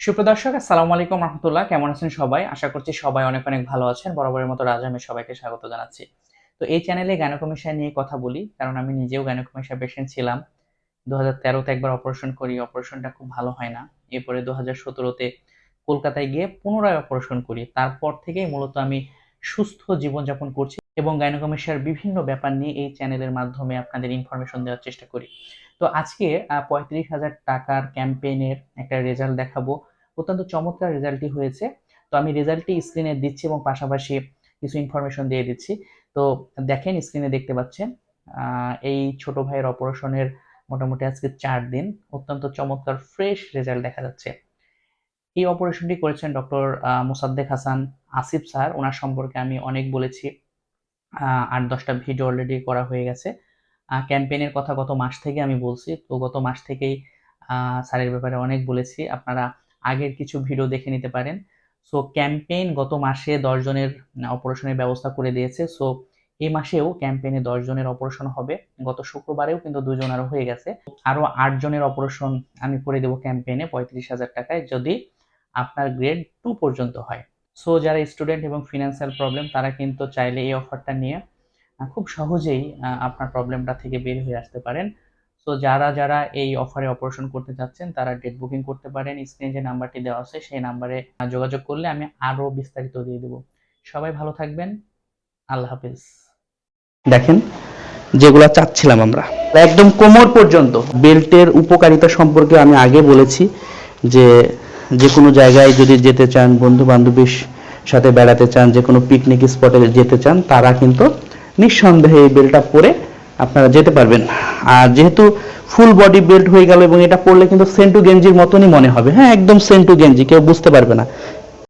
সুপ্রদর্শক আসসালামু আলাইকুম রহমতুল্লাহ। কেমন আছেন সবাই? আশা করছি সবাই অনেক অনেক ভালো আছেন। বরাবরের মতো রাজা আমি সবাইকে স্বাগত জানাচ্ছি। তো এই চ্যানেলে গায়নকমিশা নিয়ে কথা বলি, কারণ আমি নিজেও গায়নকমিশা পেশেন্ট ছিলাম। দু হাজার তেরোতে একবার অপারেশন করি অপারেশনটা খুব ভালো হয় না। এরপরে দু হাজার সতেরোতে কলকাতায় গিয়ে পুনরায় অপারেশন করি। তারপর থেকেই মূলত আমি সুস্থ জীবনযাপন করছি এবং গায়নকমিশার বিভিন্ন ব্যাপার নিয়ে এই চ্যানেলের মাধ্যমে আপনাদের ইনফরমেশন দেওয়ার চেষ্টা করি। তো আজকে পঁয়ত্রিশ হাজার টাকার ক্যাম্পেইনের একটা রেজাল্ট দেখাবো। অত্যন্ত চমৎকার রেজাল্টই হয়েছে। তো আমি রেজাল্টটি স্ক্রিনে দিচ্ছি এবং পাশাপাশি কিছু ইনফরমেশন দিয়ে দিচ্ছি। তো দেখেন স্ক্রিনে দেখতে পাচ্ছেন এই ছোট ভাইয়ের অপারেশনের মোটামুটি আজকে চার দিন। অত্যন্ত চমৎকার ফ্রেশ রেজাল্ট দেখা যাচ্ছে। এই অপারেশনটি করেছেন ডক্টর মোসাদ্দেক হাসান আসিফ স্যার। ওনার সম্পর্কে আমি অনেক বলেছি। আট দশটা ভিডিও অলরেডি করা হয়ে গেছে। ক্যাম্পেইনের কথা গত মাস থেকে আমি বলছি। তো গত মাস থেকেই স্যারের ব্যাপারে অনেক বলেছি। আপনারা আগের কিছু ভিডিও দেখে নিতে পারেন। সো ক্যাম্পেইন গত মাসে দশ জনের অপারেশনের ব্যবস্থা করে দিয়েছে। সো এই মাসেও ক্যাম্পেইনে দশ জনের অপারেশন হবে। গত শুক্রবারেও কিন্তু দুজন আরও হয়ে গেছে। আরও আট জনের অপারেশন আমি করে দেবো ক্যাম্পেইনে পঁয়ত্রিশ হাজার টাকায় যদি আপনার গ্রেড টু পর্যন্ত হয়। সো যারা স্টুডেন্ট এবং ফিনান্সিয়াল প্রবলেম তারা কিন্তু চাইলে এই অফারটা নিয়ে খুব সহজেই আপনার প্রবলেমটা থেকে বের হয়ে আসতে পারেন। সো যারা যারা এই অফারে অপারেশন করতে চাচ্ছেন, তারা ডেট বুকিং করতে পারেন। স্ক্রিনে যে নাম্বারটি দেওয়া আছে, সেই নাম্বারে যোগাযোগ করলে আমি আরও বিস্তারিত দিয়ে দেবো। সবাই ভালো থাকবেন। আল্লাহ হাফিজ। দেখেন, যেগুলা চাচ্ছিলাম আমরা। একদম কোমর পর্যন্ত। বেল্টের উপকারিতা সম্পর্কে আমি আগে বলেছি যে যে কোনো জায়গায় যদি যেতে চান বন্ধু বান্ধবীর সাথে বেড়াতে চান যে কোনো পিকনিক স্পটে যেতে চান, তারা কিন্তু নিঃসন্দেহে এই বেল্টটা পরে আপনারা যেতে পারবেন। আর যেহেতু ফুল বডি বেল্ট হয়ে গেল এবং এটা পরলে কিন্তু সেন্টু গেঞ্জির মতনই মনে হবে। হ্যাঁ একদম সেন্টু গেঞ্জি কেউ বুঝতে পারবে না।